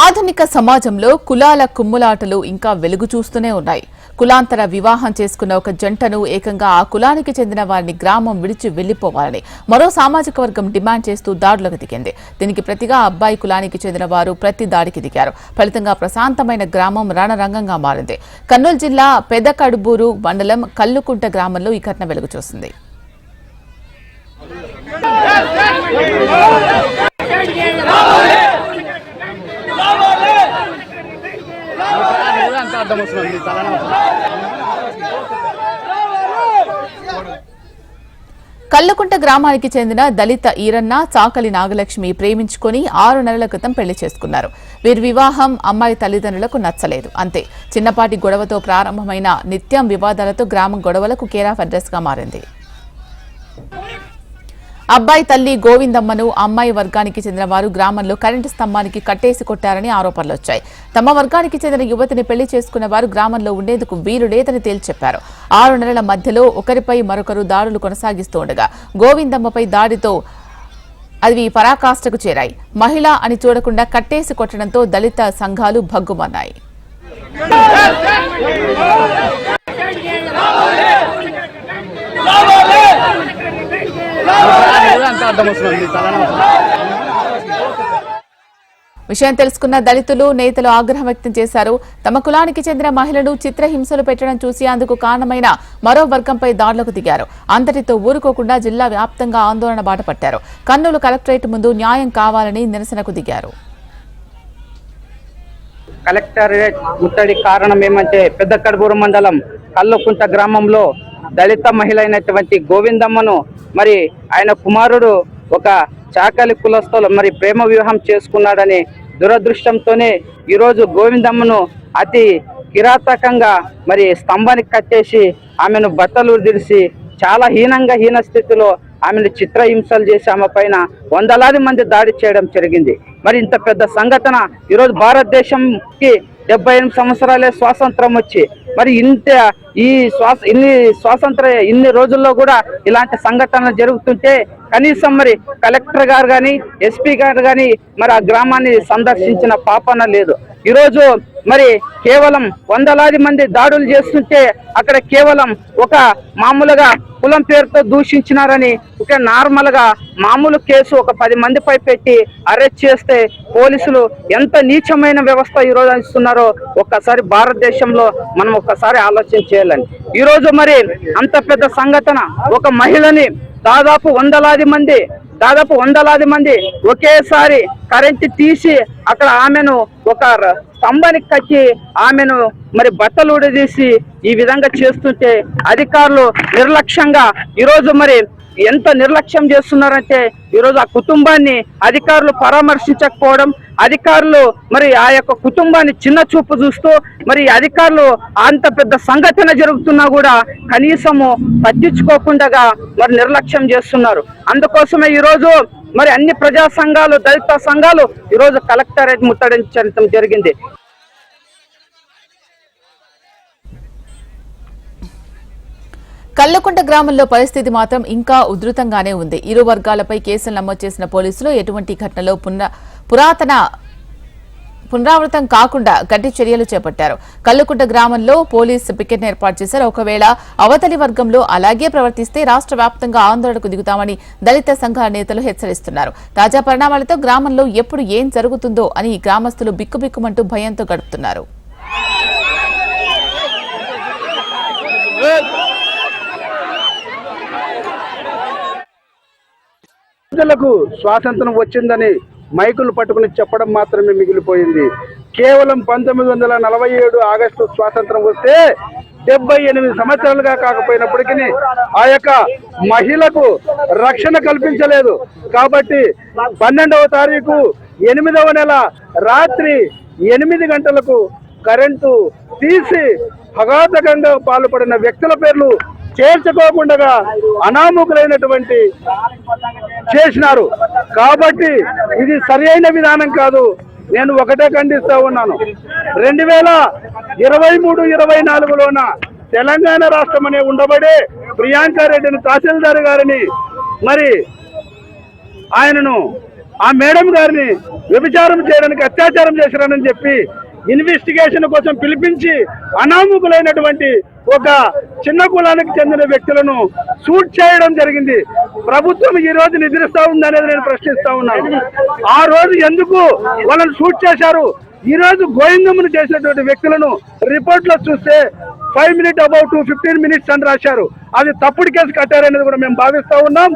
ఆధునిక సమాజంలో కులాల కుమ్ములాటలు ఇంకా వెలుగు చూస్తూనే ఉన్నాయి. కులాంతర వివాహం చేసుకున్న ఒక జంటను ఏకంగా ఆ కులానికి చెందిన వారిని గ్రామం విడిచి వెళ్ళిపోవాలని మరో సామాజిక వర్గం డిమాండ్ చేస్తూ దాడులకు దిగింది. దీనికి ప్రతిగా అబ్బాయి కులానికి చెందిన వారు ప్రతి దాడికి దిగారు. ఫలితంగా ప్రశాంతమైన గ్రామం రణరంగంగా మారింది. కర్నూలు జిల్లా పెదకడుబూరు మండలం కల్లుకుంట గ్రామంలో ఈ ఘటన వెలుగు చూసింది. అంత అర్థం వస్తుంది. కల్లుకుంట గ్రామానికి చెందిన దళిత ఈరన్న చాకలి నాగలక్ష్మి ప్రేమించుకొని ఆరు నెలల క్రితం పెళ్ళి చేసుకున్నారు. వీరి వివాహం అమ్మాయి తల్లిదండ్రులకు నచ్చలేదు. అంతే చిన్నపాటి గొడవతో ప్రారంభమైన నిత్యం వివాదాలతో గ్రామం గొడవలకు కేరాఫ్ అడ్రస్గా మారింది. అబ్బాయి తల్లి గోవిందమ్మను అమ్మాయి వర్గానికి చెందిన వారు గ్రామంలో కరెంటు స్తంభానికి కట్టేసి కొట్టారని ఆరోపణలు వచ్చాయి. తమ వర్గానికి చెందిన యువతిని పెళ్ళి చేసుకున్న వారు గ్రామంలో ఉండేందుకు వీలు లేదని తేల్చెప్పారు ఆరు నెలల మధ్యలో ఒకరిపై మరొకరు దాడులు కొనసాగిస్తూ ఉండగా గోవిందమ్మపై దాడితో అవి పరాకాష్ఠకు చేరాయి. మహిళ అని చూడకుండా కట్టేసి కొట్టడంతో దళిత సంఘాలు భగ్గుమన్నాయి. వస్తుంది విషయం తెలుసుకున్న దళితులు నేతలు ఆగ్రహం వ్యక్తం చేశారు. తమ కులానికి చెందిన మహిళలు చిత్రహింసలు పెట్టడం చూసి అందుకు కారణమైన మరో వర్గంపై దాడులకు దిగారు. అంతటితో ఊరుకోకుండా జిల్లా వ్యాప్తంగా ఆందోళన బాటపట్టారు. కర్నూలు కలెక్టరేట్ ముందు న్యాయం కావాలని నిరసనకు దిగారు. కలెక్టరేట్ ముట్టడి కారణం ఏమంటే పెద్ద కడుబూరు మండలం కల్లుకుంట గ్రామంలో దళిత మహిళ అయినటువంటి గోవిందమ్మను మరి ఆయన కుమారుడు ఒక చాకలి కులస్తులు మరి ప్రేమ వివాహం చేసుకున్నాడని దురదృష్టంతోనే ఈరోజు గోవిందమ్మను అతి కిరాతకంగా మరి స్తంభానికి కట్టేసి ఆమెను బట్టలు దిరిసి చాలా హీనంగా హీన స్థితిలో ఆమెను చిత్రహింసలు చేసి ఆమె పైన వందలాది మంది దాడి చేయడం జరిగింది. మరి ఇంత పెద్ద సంఘటన ఈరోజు భారతదేశంకి డెబ్బై ఎనిమిది సంవత్సరాలే స్వాతంత్రం వచ్చి మరి ఇంత ఈ శ్వాస ఇన్ని స్వాతంత్ర ఇన్ని రోజుల్లో కూడా ఇలాంటి సంఘటనలు జరుగుతుంటే కనీసం మరి కలెక్టర్ గారు కానీ ఎస్పీ గారు కానీ మరి ఆ గ్రామాన్ని సందర్శించిన పాపన లేదు. ఈరోజు మరి కేవలం వందలాది మంది దాడులు చేస్తుంటే అక్కడ కేవలం ఒక మామూలుగా కులం పేరుతో దూషించినారని ఒక నార్మల్గా మామూలు కేసు ఒక పది మందిపై పెట్టి అరెస్ట్ చేస్తే పోలీసులు ఎంత నీచమైన వ్యవస్థ ఈ రోజు ఒక్కసారి భారతదేశంలో మనం ఒక్కసారి ఆలోచన చేయాలని ఈరోజు మరి అంత పెద్ద సంఘటన ఒక మహిళని దాదాపు వందలాది మంది దాదాపు వందలాది మంది ఒకేసారి కరెంట్ తీసి అక్కడ ఆమెను ఒక స్తంభానికి కట్టి ఆమెను మరి బట్టలు ఊడదీసి ఈ విధంగా చేస్తుంటే అధికారులు నిర్లక్ష్యంగా ఈరోజు మరి ఎంత నిర్లక్ష్యం చేస్తున్నారంటే ఈరోజు ఆ కుటుంబాన్ని అధికారులు పరామర్శించకపోవడం అధికారులు మరి ఆ యొక్క కుటుంబాన్ని చిన్న చూపు చూస్తూ మరి అధికారులు అంత పెద్ద సంఘటన జరుగుతున్నా కూడా కనీసము పట్టించుకోకుండా మరి నిర్లక్ష్యం చేస్తున్నారు. అందుకోసమే ఈరోజు మరి అన్ని ప్రజా సంఘాలు దళిత సంఘాలు ఈరోజు కలెక్టరేట్ ముట్టడించడం జరిగింది. కల్లకుంట గ్రామంలో పరిస్థితి మాత్రం ఇంకా ఉధృతంగానే ఉంది. ఇరు వర్గాలపై కేసులు నమోదు చేసిన పోలీసులు ఎటువంటి ఘటనలో పున పురాతన పునరావృతం కాకుండా గట్టి చర్యలు చేపట్టారు. కల్లుకుంట గ్రామంలో పోలీస్ పికెట్ ఏర్పాటు చేశారు. ఒకవేళ అవతలి వర్గంలో అలాగే ప్రవర్తిస్తే రాష్ట్ర వ్యాప్తంగా ఆందోళనకు దిగుతామని దళిత సంఘాల నేతలు హెచ్చరిస్తున్నారు. తాజా పరిణామాలతో గ్రామంలో ఎప్పుడు ఏం జరుగుతుందో అని గ్రామస్తులు బిక్కుబిక్కుమంటూ భయంతో గడుపుతున్నారు. ప్రజలకు స్వాతంత్రం వచ్చిందని మైకులు పట్టుకుని చెప్పడం మాత్రమే మిగిలిపోయింది. కేవలం పంతొమ్మిది వందల నలభై ఏడు ఆగస్టు స్వాతంత్రం వస్తే డెబ్బై ఎనిమిది సంవత్సరాలుగా కాకపోయినప్పటికీ ఆ యొక్క మహిళకు రక్షణ కల్పించలేదు. కాబట్టి పన్నెండవ తారీఖు ఎనిమిదవ నెల రాత్రి ఎనిమిది గంటలకు కరెంటు తీసి అఘాతకంగా పాల్పడిన వ్యక్తుల పేర్లు చేర్చుకోకుండా అనామకులైనటువంటి చేసినారు. కాబట్టి ఇది సరైన విధానం కాదు. నేను ఒకటే ఖండిస్తూ ఉన్నాను. రెండు వేల ఇరవై మూడు ఇరవై నాలుగులోన తెలంగాణ రాష్ట్రం అనే ఉండబడే ప్రియాంక రెడ్డిని తహసీల్దార్ గారిని మరి ఆయనను ఆ మేడం గారిని వ్యభిచారం చేయడానికి అత్యాచారం చేశారని చెప్పి ఇన్వెస్టిగేషన్ కోసం పిలిపించి అనామకులైనటువంటి ఒక చిన్న కులానికి చెందిన వ్యక్తులను షూట్ చేయడం జరిగింది. ప్రభుత్వం ఈ రోజు నిద్రిస్తా ఉందనేది నేను ప్రశ్నిస్తా ఉన్నాను. ఆ రోజు ఎందుకు వాళ్ళని షూట్ చేశారు? ఈ రోజు గోవిందమును చేసినటువంటి వ్యక్తులను రిపోర్ట్లో చూస్తే five minute about two fifteen minutes అని రాశారు. అది తప్పుడు కేసు కట్టారనేది కూడా మేము భావిస్తా ఉన్నాం.